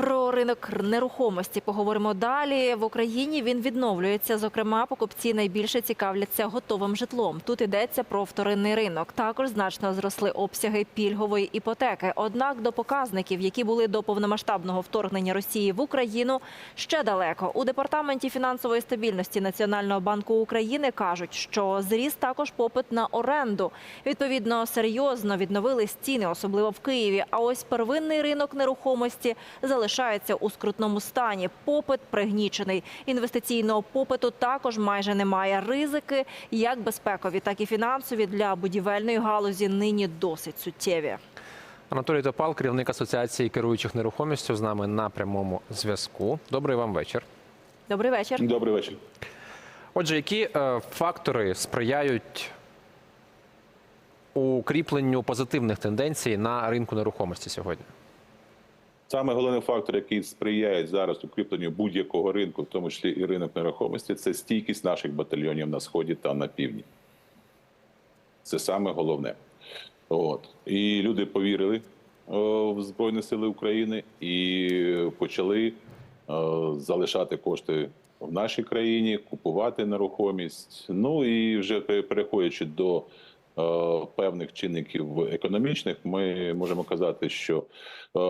Про ринок нерухомості поговоримо далі. В Україні він відновлюється. Зокрема, покупці найбільше цікавляться готовим житлом. Тут йдеться про вторинний ринок. Також значно зросли обсяги пільгової іпотеки. Однак до показників, які були до повномасштабного вторгнення Росії в Україну, ще далеко. У департаменті фінансової стабільності Національного банку України кажуть, що зріс також попит на оренду. Відповідно, серйозно відновились ціни, особливо в Києві. А ось первинний ринок нерухомості залишається у скрутному стані. Попит пригнічений. Інвестиційного попиту також майже немає. Ризики, як безпекові, так і фінансові для будівельної галузі нині досить суттєві. Анатолій Топал, керівник асоціації керуючих нерухомістю, з нами на прямому зв'язку. Добрий вам вечір. Добрий вечір. Добрий вечір. Отже, які е, фактори сприяють укріпленню позитивних тенденцій на ринку нерухомості сьогодні? Саме головний фактор, який сприяє зараз укріпленню будь-якого ринку, в тому числі і ринок нерухомості, це стійкість наших батальйонів на сході та на півдні. Це саме головне. От і люди повірили в Збройні Сили України і почали залишати кошти в нашій країні, купувати нерухомість. Ну і вже переходячи до е, певних чинників економічних, ми можемо казати, що, е,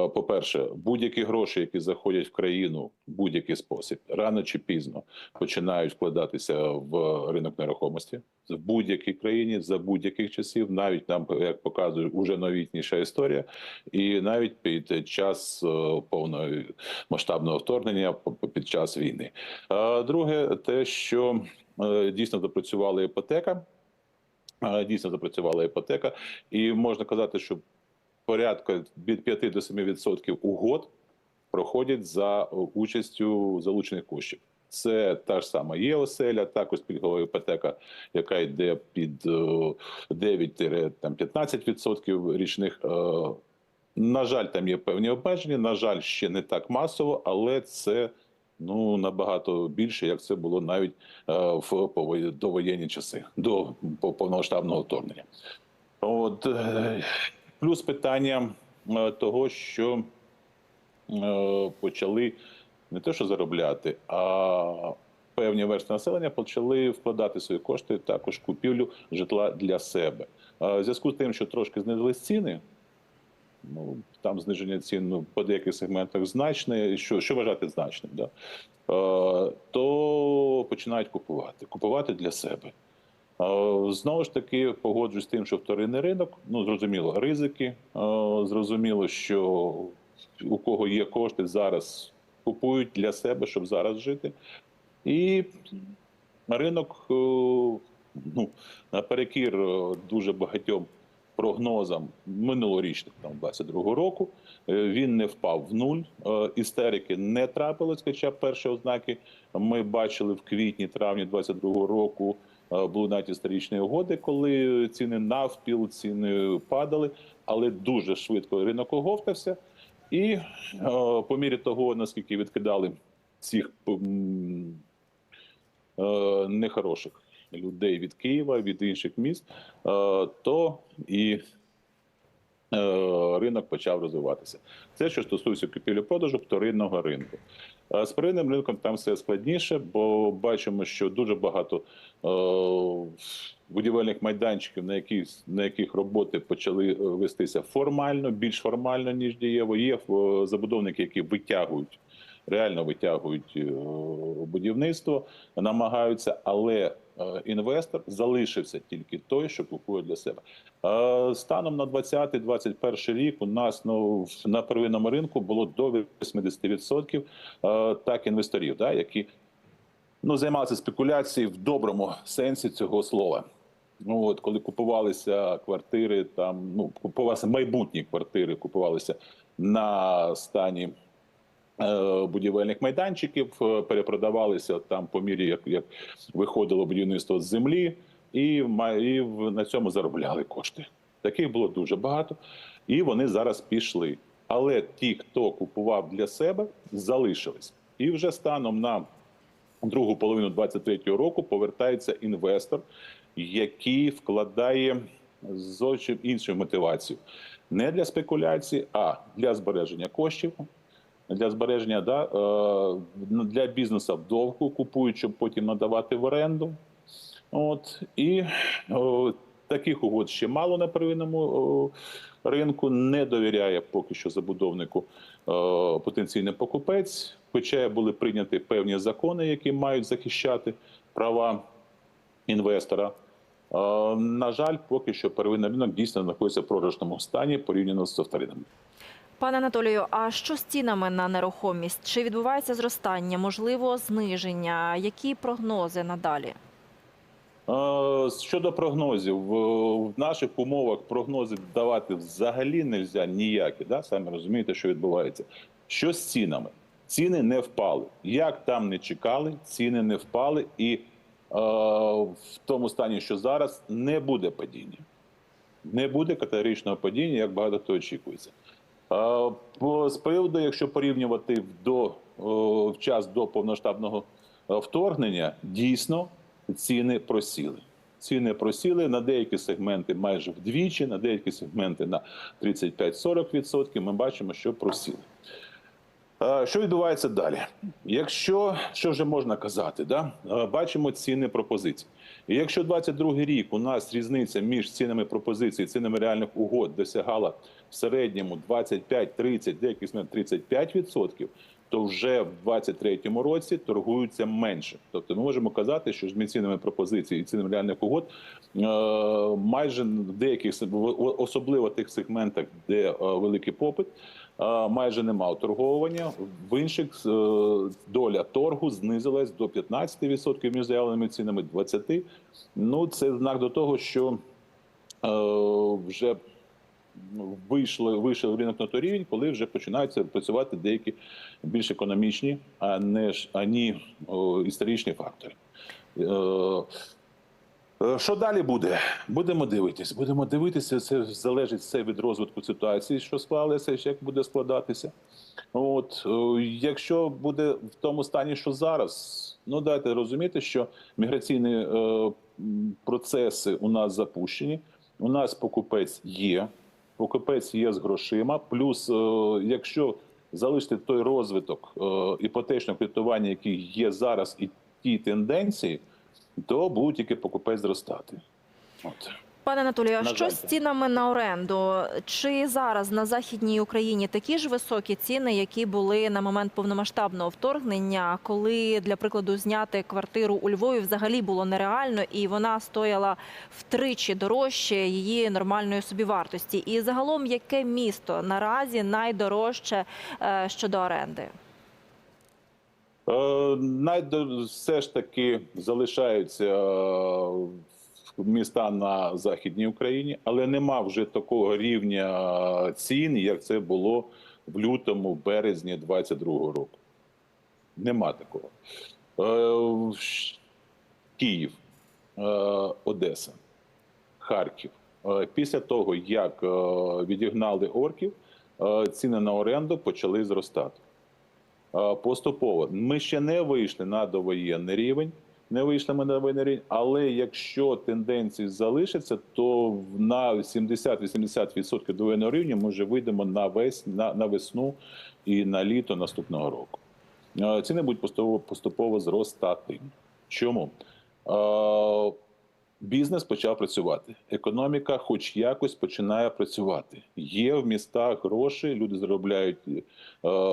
по-перше, будь-які гроші, які заходять в країну будь-який спосіб, рано чи пізно починають вкладатися в ринок нерухомості в будь-якій країні за будь-яких часів, навіть нам, як показує уже новітніша історія, і навіть під час е, повної масштабного вторгнення під час війни. Е, Друге, те, що е, дійсно запрацювала іпотека. Е, Дійсно запрацювала іпотека, і можна казати, що порядка від 5 до 7% угод проходять за е, участю залучених коштів. Це та ж сама ЄОСЕЛЯ, також пільгова іпотека, яка йде під е, 9-15% річних. Е, На жаль, там є певні обмеження. На жаль, ще не так масово, але це ну набагато більше, як це було навіть е, в довоєнні часи, до по- повномасштабного вторгнення. От е, плюс питання е, того, що почали не те, що заробляти, а певні верстви населення почали вкладати свої кошти також купівлю житла для себе. В зв'язку з тим, що трошки знизились ціни. Ну там зниження цін ну, по деяких сегментах значне. Що, що вважати значним, да? е, то починають купувати, купувати для себе. Е, Знову ж таки, погоджуюсь з тим, що вторинний ринок, ну зрозуміло, ризики. е, Зрозуміло, що у кого є кошти, зараз купують для себе, щоб зараз жити. І ринок, е, ну, наперекір дуже багатьом прогнозам минулорічних, там 22-го року, е, він не впав в нуль. Е, Істерики не трапилось, хоча перші ознаки ми бачили в квітні, травні 22-го року. Е, Були навіть історичні угоди, коли ціни навпіл, ціни падали, але дуже швидко ринок оговтався. І по мірі того, наскільки відкидали е, нехороших людей від Києва, від інших міст, е, то і е, ринок почав розвиватися. Це що стосується купівлі-продажу вторинного ринку. Е, З первинним ринком там все складніше, бо бачимо, що дуже багато будівельних майданчиків, на яких, на яких роботи почали вестися формально, більш формально, ніж дієво. Є забудовники, які витягують. Реально витягують будівництво, намагаються, але інвестор залишився тільки той, що купує для себе. Е, Станом на 20-21 рік у нас ну, на первинному ринку було до 80% е, так інвесторів, да, які ну, займалися спекуляцією в доброму сенсі цього слова. Ну от коли купувалися квартири, там ну купувалися майбутні квартири, купувалися на стані е, будівельних майданчиків, е, перепродавалися там по мірі, як, як виходило будівництво з землі, і, і на цьому заробляли кошти. Таких було дуже багато, і вони зараз пішли. Але ті, хто купував для себе, залишились. І вже станом на другу половину 23-го року повертається інвестор, який вкладає зовсім іншу мотивацію. Не для спекуляції, а для збереження коштів. Для збереження да, е, для бізнесу вдовгу купують, щоб потім надавати в оренду. От і о, таких угод ще мало на первинному о, ринку. Не довіряє поки що забудовнику о, потенційний покупець. Хоча були прийняті певні закони, які мають захищати права інвестора. Е, На жаль, поки що первинний ринок дійсно знаходиться в пророжному стані порівняно з вторинним. Пане Анатолію, а що з цінами на нерухомість? Чи відбувається зростання, можливо, зниження? Які прогнози надалі? Щодо прогнозів, в наших умовах прогнози давати взагалі не можна ніякі. Да? Самі розумієте, що відбувається. Що з цінами? Ціни не впали. Як там не чекали, ціни не впали, і е, в тому стані, що зараз, не буде падіння. Не буде категоричного падіння, як багато хто очікується. Е, З приводу, якщо порівнювати до, в час до повноштабного е, вторгнення, дійсно ціни просіли. Ціни просіли на деякі сегменти майже вдвічі, на деякі сегменти на 35-40%. Ми бачимо, що просіли. Е, Що відбувається далі? Якщо що вже можна казати, да? Бачимо ціни пропозицій. І якщо 22 рік у нас різниця між цінами пропозицій і цінами реальних угод досягала в середньому 25-30, деякі момент 35%, то вже в 23-му році торгуються менше. Тобто ми можемо казати, що між цінами пропозицій і цінами реальних угод е, майже в деяких особливо тих сегментах, де е, великий попит, майже немає торговування. В інших е, доля торгу знизилась до 15% між заявленими цінами 20%. Ну це знак до того, що е, вже вийшли, вийшов ринок на той рівень, коли вже починаються працювати деякі більш економічні, а не ж ані історичні фактори. Е, Що далі буде? Будемо дивитися. Будемо дивитися. Це залежить все від розвитку ситуації, що склалося, як буде складатися. От е, якщо буде в тому стані, що зараз, ну дайте розуміти, що міграційні е, процеси у нас запущені. У нас покупець є, покупець є з грошима. Плюс, е, якщо залишити той розвиток е, іпотечного кредитування, який є зараз, і ті тенденції, то тільки покупець зростати. От. Пане Анатолію, а На що жаль, з цінами на оренду? Чи зараз на західній Україні такі ж високі ціни, які були на момент повномасштабного вторгнення, коли для прикладу зняти квартиру у Львові взагалі було нереально, і вона стояла втричі дорожче її нормальної собівартості? І загалом, яке місто наразі найдорожче е, щодо оренди? Е, найдо- все ж таки залишаються е, міста на Західній Україні, але нема вже такого рівня цін, як це було в лютому, березні 22-го року. Нема такого. Е, Київ, е, Одеса, Харків. Е, Після того, як е, відігнали орків, е, ціни на оренду почали зростати. Е, Поступово. Ми ще не вийшли на довоєнний рівень, не вийшли ми на довоєнний рівень, але якщо тенденції залишаться, то на 70-80% довоєнного рівня ми вже вийдемо на, весь, на, на весну і на літо наступного року. Е, Ціни будуть поступово, поступово зростати. Чому? Бізнес почав працювати. Економіка, хоч якось, починає працювати. Є в містах гроші, люди заробляють е,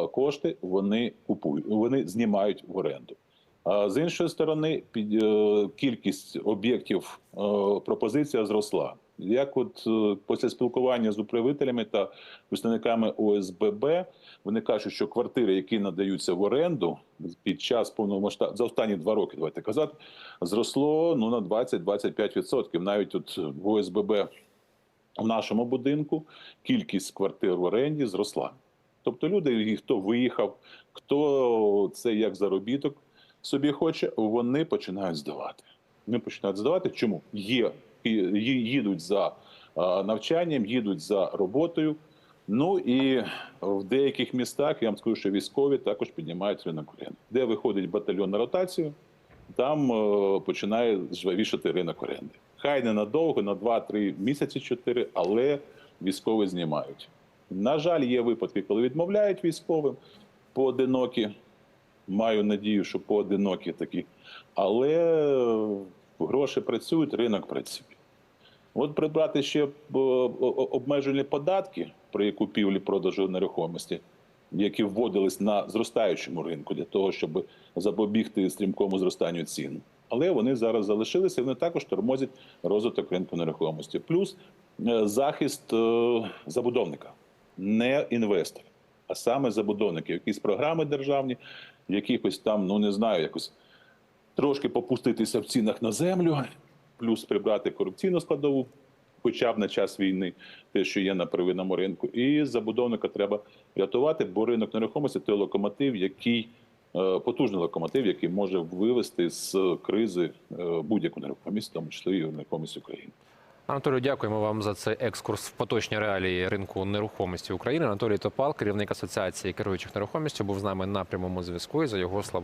кошти, вони купують, вони знімають в оренду. А з іншої сторони, під, е, кількість об'єктів е, пропозиція зросла. Як от е, після спілкування з управителями та представниками ОСББ, вони кажуть, що квартири, які надаються в оренду під час повномасштаб за останні два роки, давайте казати, зросло ну на 20-25%. Навіть от в ОСББ в нашому будинку кількість квартир в оренді зросла. Тобто люди, хто виїхав, хто це як заробіток собі хоче, вони починають здавати. Вони починають здавати. Чому? Є, їдуть за навчанням, їдуть за роботою. Ну і в деяких містах я вам скажу, що військові також піднімають ринок оренди. Де виходить батальйон на ротацію, там е, починає жвавішати ринок оренди. Хай не надовго, на 2-3 місяці, 4, але військові знімають. На жаль, є випадки, коли відмовляють військовим. поодинокі. Маю надію, що поодинокі такі. Але гроші працюють, ринок працює. От прибрати ще е, о- обмежені податки при купівлі-продажу нерухомості, які вводились на зростаючому ринку для того, щоб запобігти стрімкому зростанню цін. Але вони зараз залишилися, вони також тормозять розвиток ринку нерухомості. Плюс е, захист е, забудовника, не інвестор, а саме забудовників. Якісь програми державні, якихось там, ну не знаю, якось трошки попуститися в цінах на землю, плюс прибрати корупційну складову, хоча б на час війни, те, що є на первинному ринку. І забудовника треба рятувати, бо ринок нерухомості той локомотив, який е, потужний локомотив, який може вивести з кризи е, будь-яку нерухомість, в тому числі і нерухомість України. Анатолію, дякуємо вам за цей екскурс в поточні реалії ринку нерухомості України. Анатолій Топал, керівник асоціації керуючих нерухомістю, був з нами на прямому зв'язку. І за його словами.